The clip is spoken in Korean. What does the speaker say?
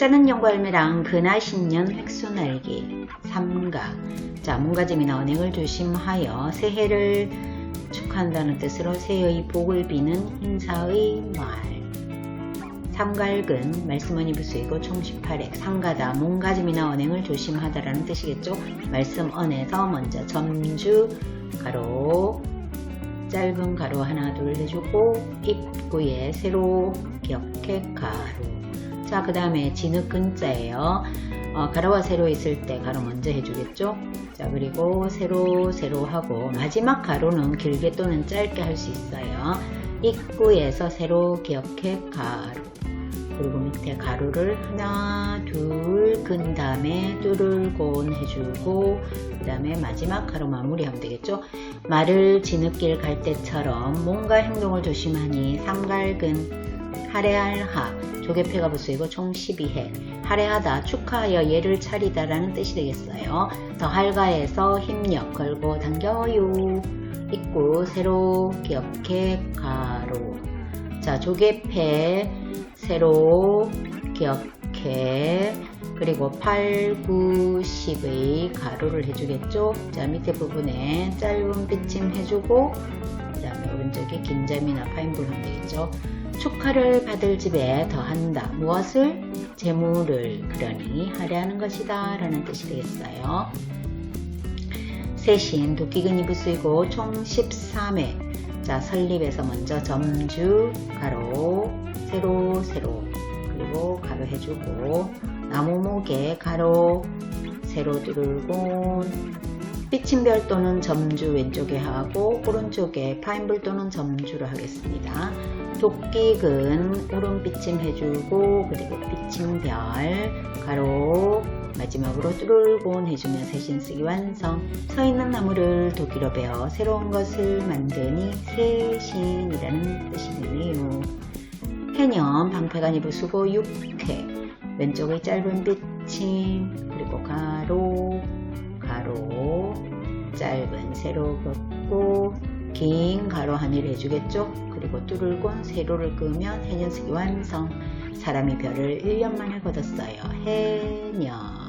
짜는 연구할매랑 근하신년 획수날기 삼가. 자 문가짐이나 언행을 조심하여 새해를 축하한다는 뜻으로 새해의 복을 비는 인사의 말. 삼갈근 말씀은 이부수이고 총 18액 삼가다 몸가짐이나 언행을 조심하다라는 뜻이겠죠? 말씀 언에서 먼저 점주 가로 짧은 가로 하나 둘 해주고 입구에 세로 기억해 가로 자 그 다음에 진흙 근자예요. 어, 가로와 세로 있을 때 가로 먼저 해주겠죠? 자 그리고 세로 세로 하고 마지막 가로는 길게 또는 짧게 할 수 있어요. 입구에서 세로 기억해 가로 그리고 밑에 가로를 하나 둘 근 다음에 뚜를곤 해주고 그 다음에 마지막 가로 마무리하면 되겠죠? 말을 지느길 갈 때처럼 뭔가 행동을 조심하니 삼갈근 하래할하. 조개패가 부수이고 총 12해. 하래하다 축하하여 예를 차리다 라는 뜻이 되겠어요. 더 할가에서 힘력 걸고 당겨요. 입구 세로 기억해 가로. 자 조개패 세로 기억해. 그리고 8, 9, 10의 가로를 해주겠죠? 자 밑에 부분에 짧은 빗침 해주고 그 다음에 오른쪽에 긴 점이나 파인볼 하면 되겠죠 축하를 받을 집에 더한다. 무엇을? 재물을 그러니 하려하는 것이다. 라는 뜻이 되겠어요. 세신 도끼근이 부수이고 총 13회. 자 설립에서 먼저 점주 가로 세로 세로. 그리고 가로 해주고 나무목에 가로 세로 뚫고 삐침별 또는 점주 왼쪽에 하고 오른쪽에 파인불 또는 점주로 하겠습니다. 도끼근 오른 삐침 해주고 그리고 삐침별 가로 마지막으로 뚫을곤 해주면 세신 쓰기 완성 서 있는 나무를 도끼로 베어 새로운 것을 만드니 세신이라는 뜻이 되네요. 해년 방패간 입을 쓰고 6회 왼쪽의 짧은 빗침 그리고 가로 짧은 세로 긋고 긴 가로 하늘 해주겠죠? 그리고 뚫을곤 세로를 끄면 해년 쓰기 완성. 사람이 별을 1년 만에 걷었어요. 해년